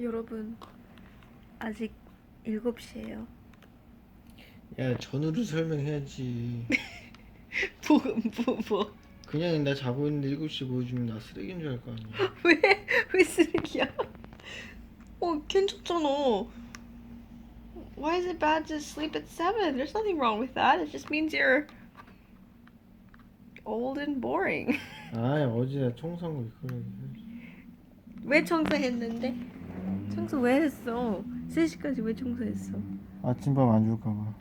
여러분 아직 7시예요. 야 전후를 설명해야지 뭐, 뭐, 뭐. 그냥 나 자고 있는데 7시 보여주면 나 쓰레기인 줄 알 거 아니야 왜, 왜 쓰레기야? 어, 괜찮잖아. Why is it bad to sleep at 7? There's nothing wrong with that. It just means you're old and boring. 아 어제 청소한 거 이거래 왜 청소했는데? 청소 왜 했어? 3시까지 왜 청소했어? 아침밥 안 줄까봐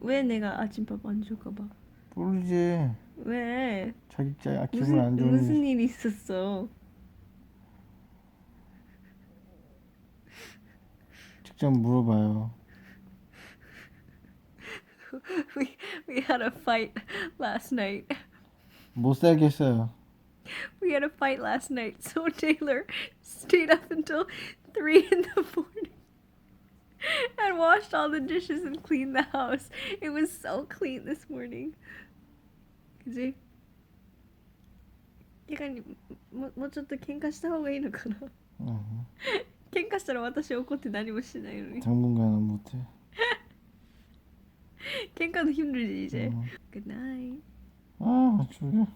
왜 내가 아침밥 안 줄까봐? 모르지 왜? 자기 짜 기분 무슨, 안 좋은 무슨 일 있었어? 직접 물어봐요 We, we had a fight last night. 못 살겠어요 We had a fight last night, so Taylor stayed up until 3 in the morning and washed all the dishes and cleaned the house. It was so clean this morning. 그지? 약간 뭐, もうちょっと喧嘩した方がいいのかな 어, 喧嘩したら私怒って何もしないのに 당분간은 못해 喧嘩の힘들지 이제 어. Good night 아 졸려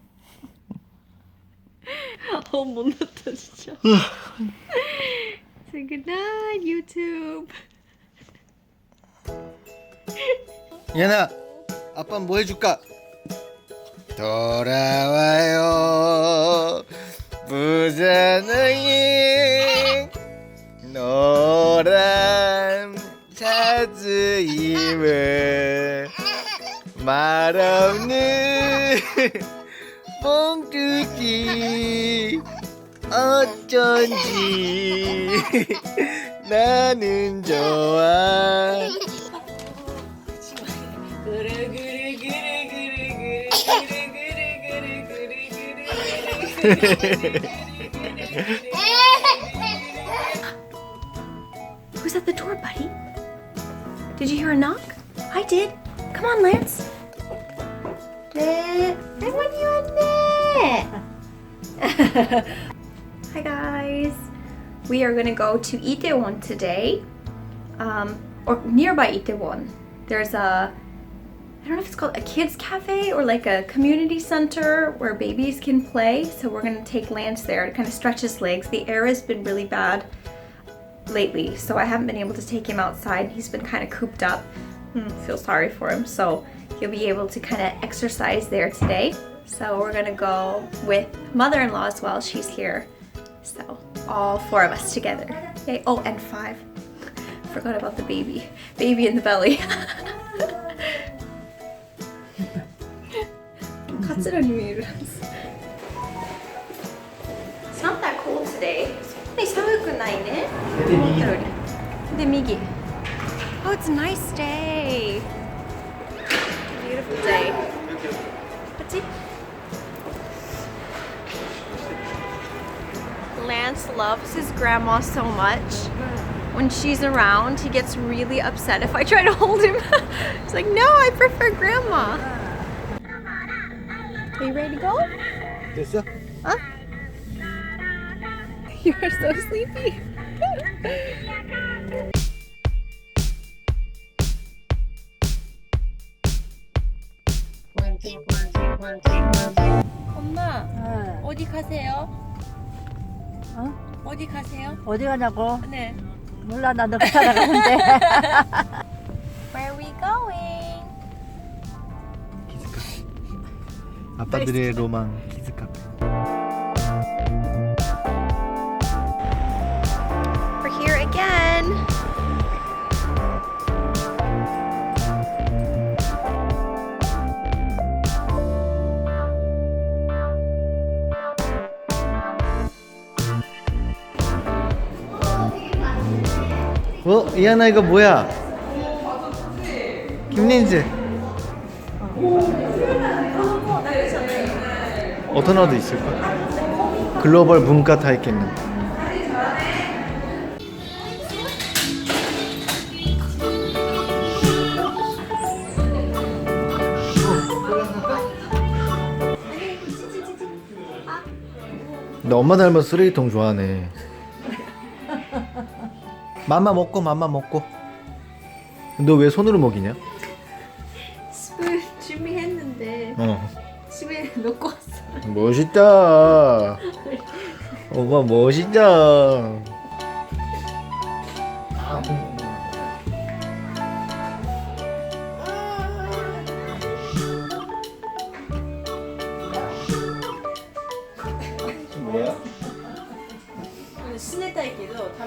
어 못났다 진짜 Say good night YouTube 얘나 아빠 뭐 해줄까? 돌아와요 부자너인 노란 샤즈 입을 말없는 어쩐지 나는 좋아 Who's at the door, buddy? Did you hear a knock? I did. Come on, Lance. I want you in there. Hi guys. We are gonna go to Itaewon today, um, or nearby Itaewon. There's a I don't know if it's called a kids cafe or like a community center where babies can play. So we're gonna take Lance there to kind of stretch his legs. The air has been really bad lately, so I haven't been able to take him outside. He's been kind of cooped up. Hmm, feel sorry for him. So he'll be able to kind of exercise there today. So we're gonna go with mother-in-law as well. She's here. So all four of us together. Yay. Oh, and five. Forgot about the baby. Baby in the belly. it's not that cold today. Eh? Oh, it's a nice day. Beautiful day. Let's. Lance loves his grandma so much. When she's around, he gets really upset if I try to hold him. He's like, no, I prefer grandma. Are you ready to go? 됐어? Huh? You're so sleepy. 엄마, 어. 어디 가세요? 어? 어디 가세요? 어디 가냐고? 네. 몰라 나도 찾아가는데 Where are we going? 아빠들의 로망 이하나 이거 뭐야? 김린지 어떤 어도 있을까? 글로벌 문화 다 있겠네 너 엄마 닮아서 쓰레기통 좋아하네 맘마 먹고 맘마 먹고. 너 왜 손으로 먹이냐? 스푼 준비했는데 어. 집에 놓고 왔어. 멋있다. 엄마 멋있다. 뭐 けど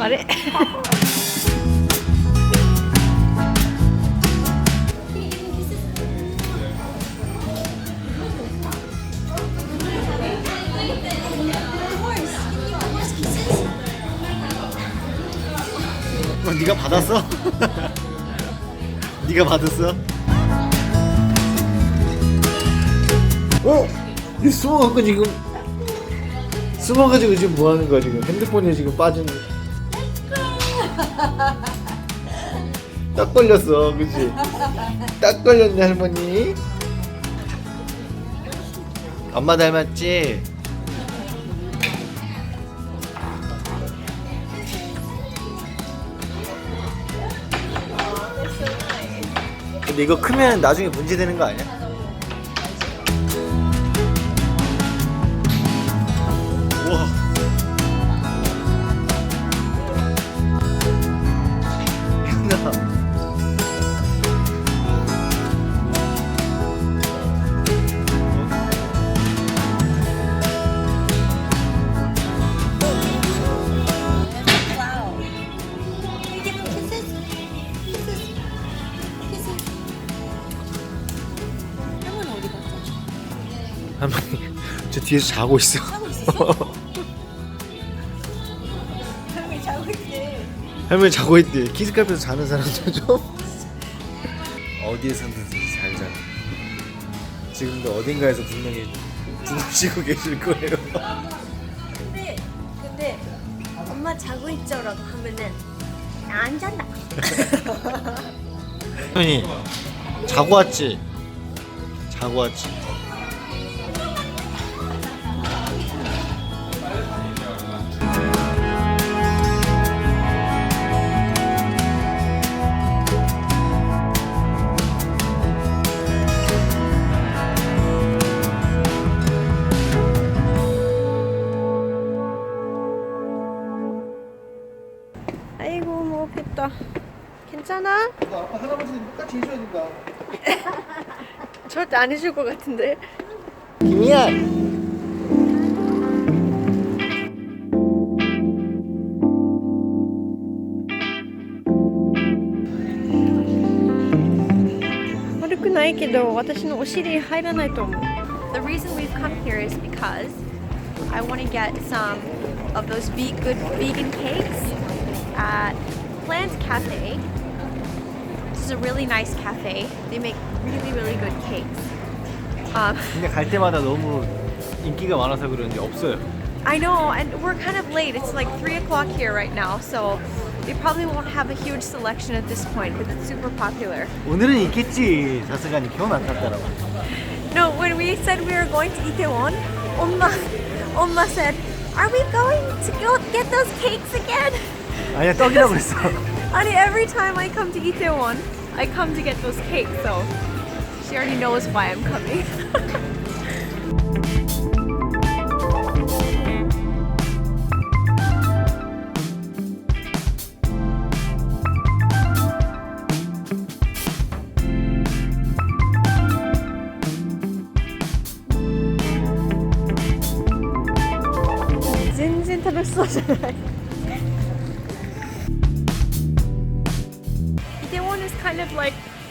아れ 어, 네가 받았어? 네가 받았어? 어? 이 숨어갖고 지금 숨어가지고 지금 뭐 하는 거야 지금 핸드폰에 지금 빠진 딱 걸렸어 그치? 딱 걸렸네 할머니 엄마 닮았지? 근데 이거 크면 나중에 문제 되는 거 아니야? 뒤에서 자고 있어. 할머니 자고 있대. 할머니 자고 있대. 키즈카페에서 자는 사람도 좀 어디에서든지 잘 자. 지금도 어딘가에서 분명히 주무시고 계실 거예요. 근데 근데 엄마 자고 있죠라고 하면은 나 안 잔다. 할머니 자고 왔지? 자고 왔지? 할아버지는 똑같이 해줘야 된다. 절대 안 해줄 것 같은데. 김이야. The reason we've come here is because I want to get some of those ve- good vegan cakes at Plant Cafe. This is a really nice cafe. They make really really good cakes. Um, 근데 갈 때마다 너무 인기가 많아서 그런지 없어요. I know, and we're kind of late. It's like three o'clock here right now, so they probably won't have a huge selection at this point because it's super popular. 오늘은 있겠지. 자스간이 기억 안 탔더라고. No, when we said we were going to Itaewon, 엄마, 엄ma said, "Are we going to go get those cakes again?" 아니야 떡이라고 했어. Honey, every time I come to Itaewon, I come to get those cakes, so she already knows why I'm coming. Jinjin,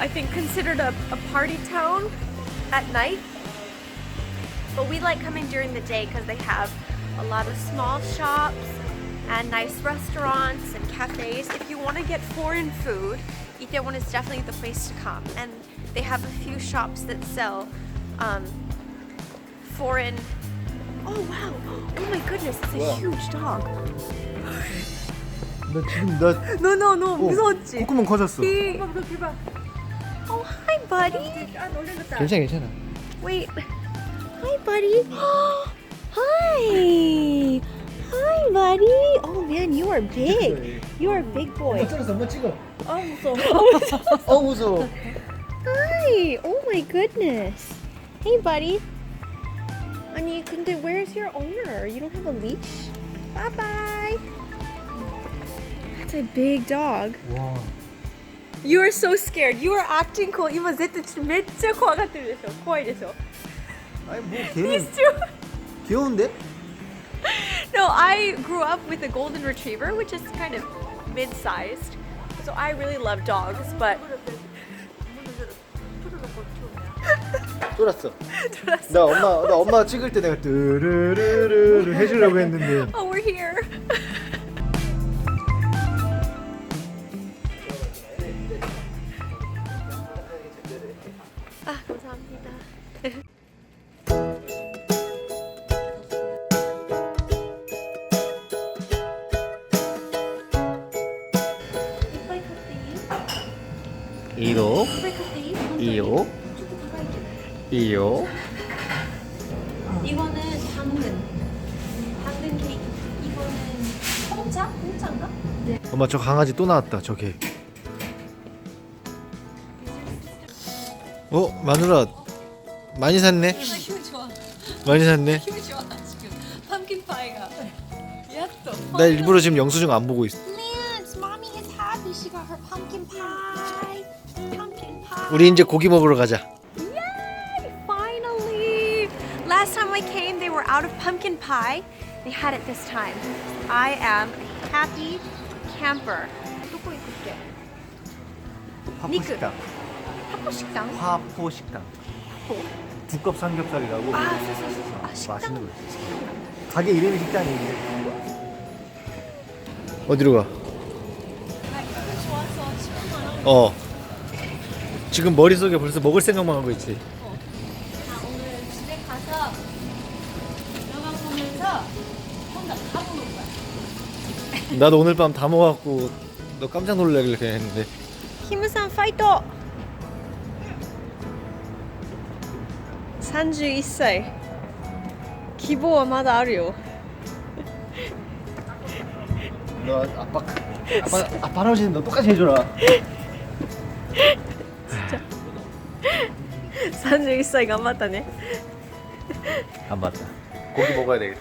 I think, considered a, a party town at night. But we like coming during the day because they have a lot of small shops and nice restaurants and cafes. If you want to get foreign food, Itaewon is definitely the place to come. And they have a few shops that sell um, foreign. Oh wow! Oh my goodness, it's a Wow. huge dog. 나 지금 나 No, no, no, 어, 무서웠지? 콧구멍 커졌어. 이- Oh, hi, buddy. 아 놀래겠다. 괜찮아 괜찮아. Wait. Hi, buddy. Hi. Hi, buddy. Oh man, you are big. You are a big boy. 찍었어 엄마 찍어. 아 무서워. 어 무서워. Hi. Oh my goodness. Hey, buddy. 아니, 근데 where's your owner? You don't have a leash? Bye bye. That's a big dog. 와. You are so scared. You are acting cool. 今絶対めっちゃ怖がってるでしょ。怖いでしょ。 아니 뭐 These 걔는 two. 귀여운데? No, I grew up with a golden retriever, which is kind of mid-sized. So I really love dogs, but 쫄았어. 나 엄마 나 엄마 찍을 때 내가 뚜루루루루 해주려고 했는데. oh, we're here. 이? 2호, 이빨 컷데이? 2호, 2호. 이거는 당근. 당근 케이크. 이거는 홍차? 홍차인가? 네. 엄마 저 강아지 또 나왔다 저게. 어 마누라 많이 샀네. 좋아. 많이 샀네. 기분 좋아 지금. 펌킨 파이가. 야또. 나 일부러 지금 영수증 안 보고 있어. 우리 이제 고기 먹으러 가자. Yay! Finally! Last time I came, they were out of pumpkin pie. They had it this time. I am a happy camper. 뚜꼬 입고 올게. 화포 니크. 식당. 학교 식당. 화포 식당 뭐? 두껍 삼겹살이라고 아, 아, 맛있는 식당. 거 있어 가게 이름이 식당이에요 어디로 가? 어. 지금 머릿속에 벌써 먹을 생각만 하고 있지. 나도 오늘 밤 다 먹어갖고 너 깜짝 놀라길래 했는데. 힘산 파이터! 31살 기보와 마다 아류 너 아빠 아빠 아빠 아버지는 너 똑같이 해줘라. 31歳頑張ったね. 안 맞다. 고기 먹어야 되겠다.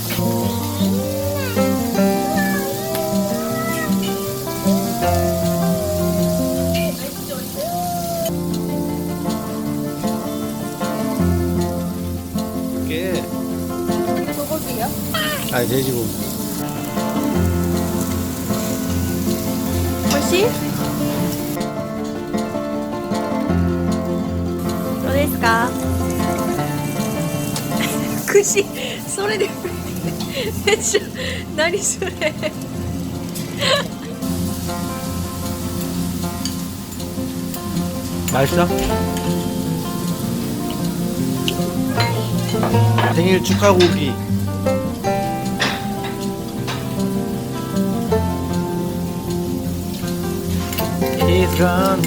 串それでめっちゃ何それ 맛있어? 생일 축하 고기. please run.